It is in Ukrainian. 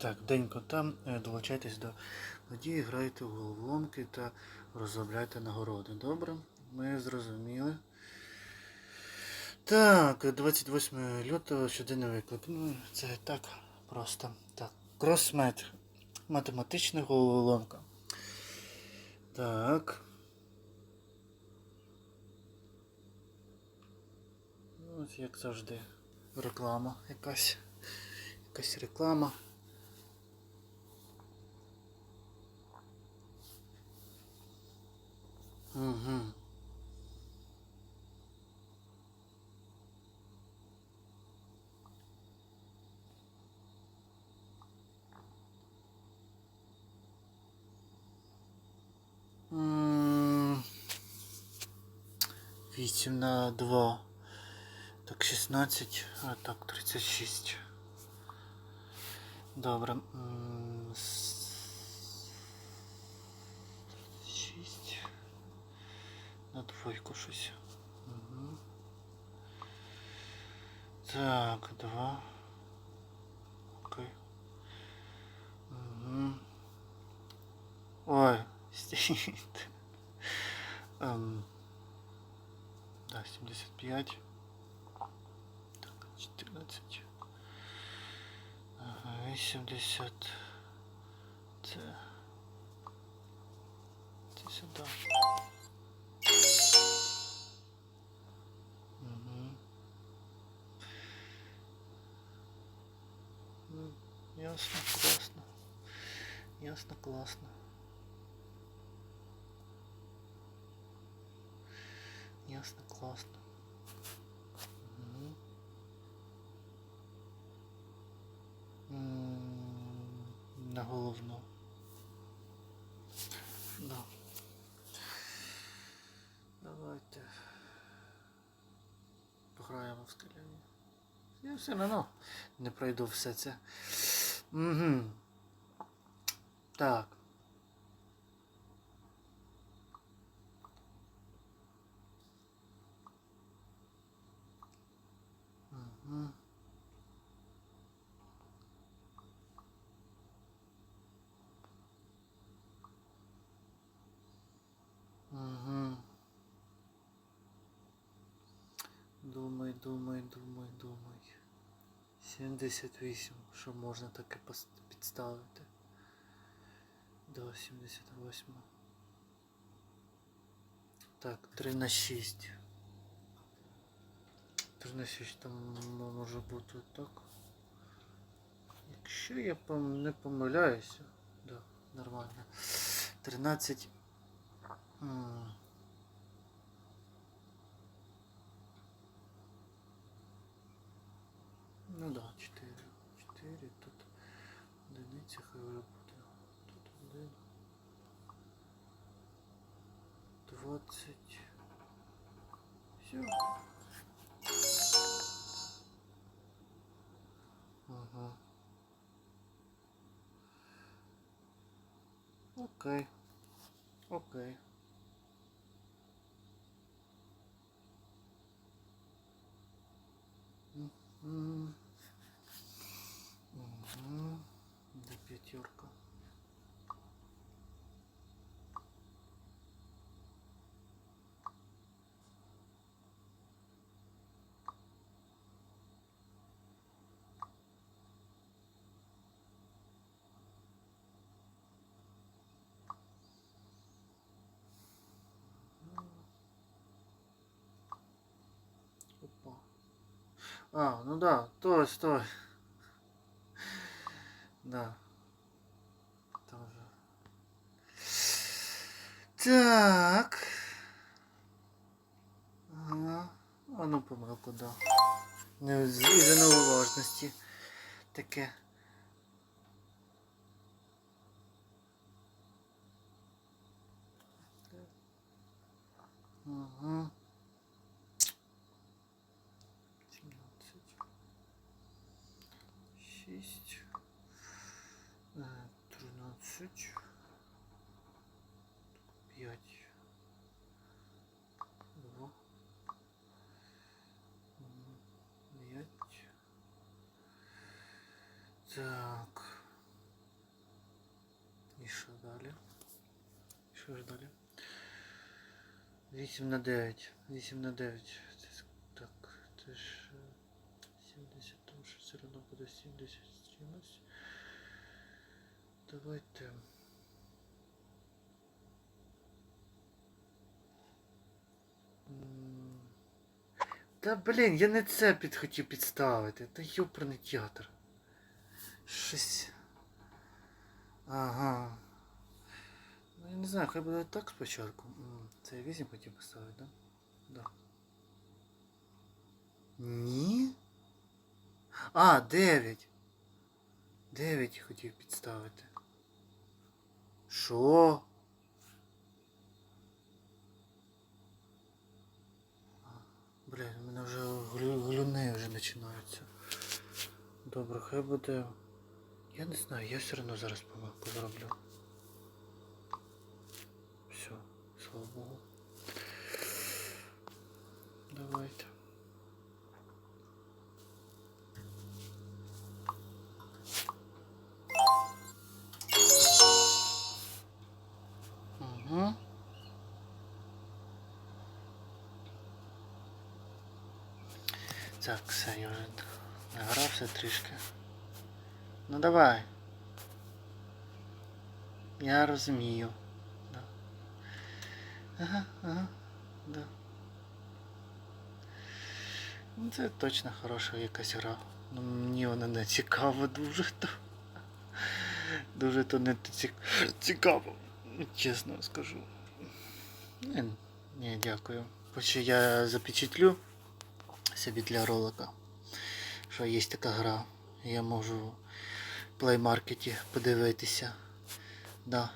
Так, день кота. Е, Долучайтесь до події, грайте в головоломки та розробляйте нагороди. Добре? Ми зрозуміли. Так, 28 лютого щоденний виклик. Ну, це так просто. Так. Кросмет. Математична головоломка. Так. Ну, Ось як завжди. Реклама якась. Якась реклама. Угу. Вісім на два. Так, 16, а так, 36. Добре. На двойку щось. Угу. Так, два. Окей. Угу. Ой, стійте. Ем, да, 75. Так, 14. Ага, 80. Це. Це. Ясно, класно. Ясно, класно. Ясно, класно. Мгм. На головну. Да. Давайте. Пограємо в скеляні. Я все одно не пройду все це. Угу. Так. Угу. Думай, думай, думай, думай. 78. Що можна таке підставити? До 78. Так, 3 на 6. 3 на 6 там може бути так. Якщо я не помиляюся, да, нормально. 13. Ну да, 4. 4, тут одиниця хай буде. Тут 1. 20. Все. Ага. Окей. Окей. Мгм. А, ну да, стой, стой. Да. Тоже. Так. Ага. А ну помилку, да. Не звіжено уважності. Таке. Ага. 17. 6. 13. 5. 2. 5. Так. що далі? Що ж далі? 8 на 9. 8 на 9. Це, так, це ж е, 70, тому що все одно буде 70 з чимось. Давайте. Та блін, я не це під хотів підставити. Та йоперний театр. Щось. Ага. Ну я не знаю, хай буде так спочатку. Це я 8 хотів поставити, да? Да. Ні? А, 9. 9 хотів підставити. Що? Блін, у мене вже глю- глюни вже починаються. Добре, хай буде. Я не знаю, я все одно зараз помилку зроблю. Все, слава Богу. Давайте. Так, все, я вже награвся трішки. Ну давай. Я розумію. Да. Ага, ага, да. Ну це точно хороша якась гра. Ну мені вона не цікава дуже то. Дуже то не ці- цікаво. Чесно скажу. Ні, ні, дякую. Хоч я запечатлю собі для ролика, що є така гра. Я можу в плеймаркеті подивитися. Да.